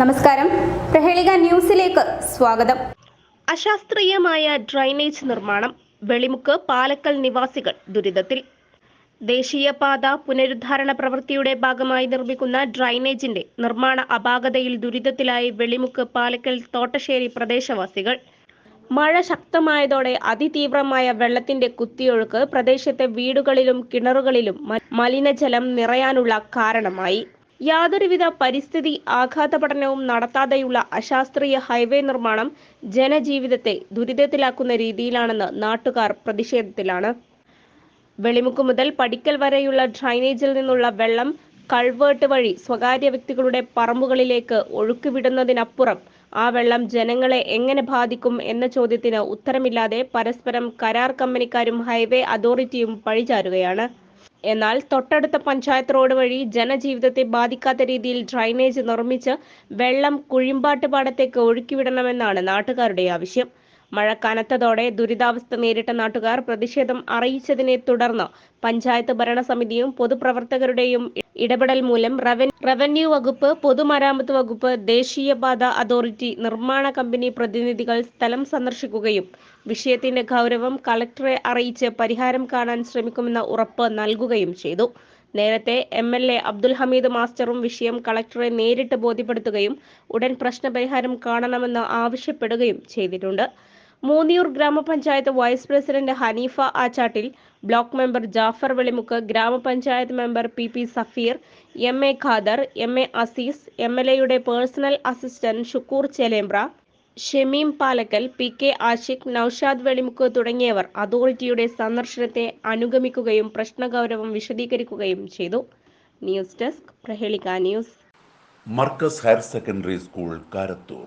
നമസ്കാരം. പ്രഹേളിക ന്യൂസിലേക്ക് സ്വാഗതം. അശാസ്ത്രീയമായ ഡ്രൈനേജ് നിർമ്മാണം വെളിമുക്ക് പാലക്കൽ നിവാസികൾ ദുരിതത്തിൽ. ദേശീയപാത പുനരുദ്ധാരണ പ്രവൃത്തിയുടെ ഭാഗമായി നിർമ്മിക്കുന്ന ഡ്രൈനേജിന്റെ നിർമ്മാണ അപാകതയിൽ ദുരിതത്തിലായി വെളിമുക്ക് പാലക്കൽ തോട്ടശ്ശേരി പ്രദേശവാസികൾ. മഴ ശക്തമായതോടെ അതിതീവ്രമായ വെള്ളത്തിന്റെ കുത്തിയൊഴുക്ക് പ്രദേശത്തെ വീടുകളിലും കിണറുകളിലും മലിനജലം നിറയാനുള്ള കാരണമായി. യാതൊരുവിധ പരിസ്ഥിതി ആഘാത പഠനവും നടത്താതെയുള്ള അശാസ്ത്രീയ ഹൈവേ നിർമ്മാണം ജനജീവിതത്തെ ദുരിതത്തിലാക്കുന്ന രീതിയിലാണെന്ന് നാട്ടുകാർ പ്രതിഷേധത്തിലാണ്. വെളിമുക്ക് മുതൽ പടിക്കൽ വരെയുള്ള ഡ്രൈനേജിൽ നിന്നുള്ള വെള്ളം കൾവേർട്ട് വഴി സ്വകാര്യ വ്യക്തികളുടെ പറമ്പുകളിലേക്ക് ഒഴുക്കിവിടുന്നതിനപ്പുറം ആ വെള്ളം ജനങ്ങളെ എങ്ങനെ ബാധിക്കും എന്ന ചോദ്യത്തിന് ഉത്തരമില്ലാതെ പരസ്പരം കരാർ കമ്പനിക്കാരും ഹൈവേ അതോറിറ്റിയും പഴിചാരുകയാണ്. എന്നാൽ തൊട്ടടുത്ത പഞ്ചായത്ത് റോഡ് വഴി ജനജീവിതത്തെ ബാധിക്കാത്ത രീതിയിൽ ഡ്രൈനേജ് നിർമ്മിച്ച് വെള്ളം കുഴിമ്പാട്ട് പാടത്തേക്ക് ഒഴുക്കിവിടണമെന്നാണ് നാട്ടുകാരുടെ ആവശ്യം. മഴ കനത്തതോടെ ദുരിതാവസ്ഥ നേരിട്ട നാട്ടുകാർ പ്രതിഷേധം അറിയിച്ചതിനെ തുടർന്ന് പഞ്ചായത്ത് ഭരണസമിതിയും പൊതുപ്രവർത്തകരുടെയും ഇടപെടൽ മൂലം റവന്യൂ വകുപ്പ് പൊതുമരാമത്ത് വകുപ്പ് ദേശീയപാത അതോറിറ്റി നിർമ്മാണ കമ്പനി പ്രതിനിധികൾ സ്ഥലം സന്ദർശിക്കുകയും വിഷയത്തിന്റെ ഗൗരവം കളക്ടറെ അറിയിച്ച് പരിഹാരം കാണാൻ ശ്രമിക്കുമെന്ന ഉറപ്പ് നൽകുകയും ചെയ്തു. നേരത്തെ M L A Abdul Hameed മാസ്റ്ററും വിഷയം കളക്ടറെ നേരിട്ട് ബോധ്യപ്പെടുത്തുകയും ഉടൻ പ്രശ്നപരിഹാരം കാണണമെന്ന് ആവശ്യപ്പെടുകയും ചെയ്തിട്ടുണ്ട്. Moonniyur gramapanchayat vice president Haneefa Achattil block member Jafar Velimukku gramapanchayat member P P Safeer M A Khader M A Azeez M L എയുടെ personal assistant Shukkur Chelembra Shameem Palakkal P K Ashiq Naushad Velimukku തുടങ്ങിയവർ അതോറിറ്റിയുടെ സന്ദർശനത്തെ അനുഗമിക്കുകയും പ്രശ്നഗൗരവം വിശദീകരിക്കുകയും ചെയ്തു. News desk Prahelika news. Markaz higher secondary school Karathur.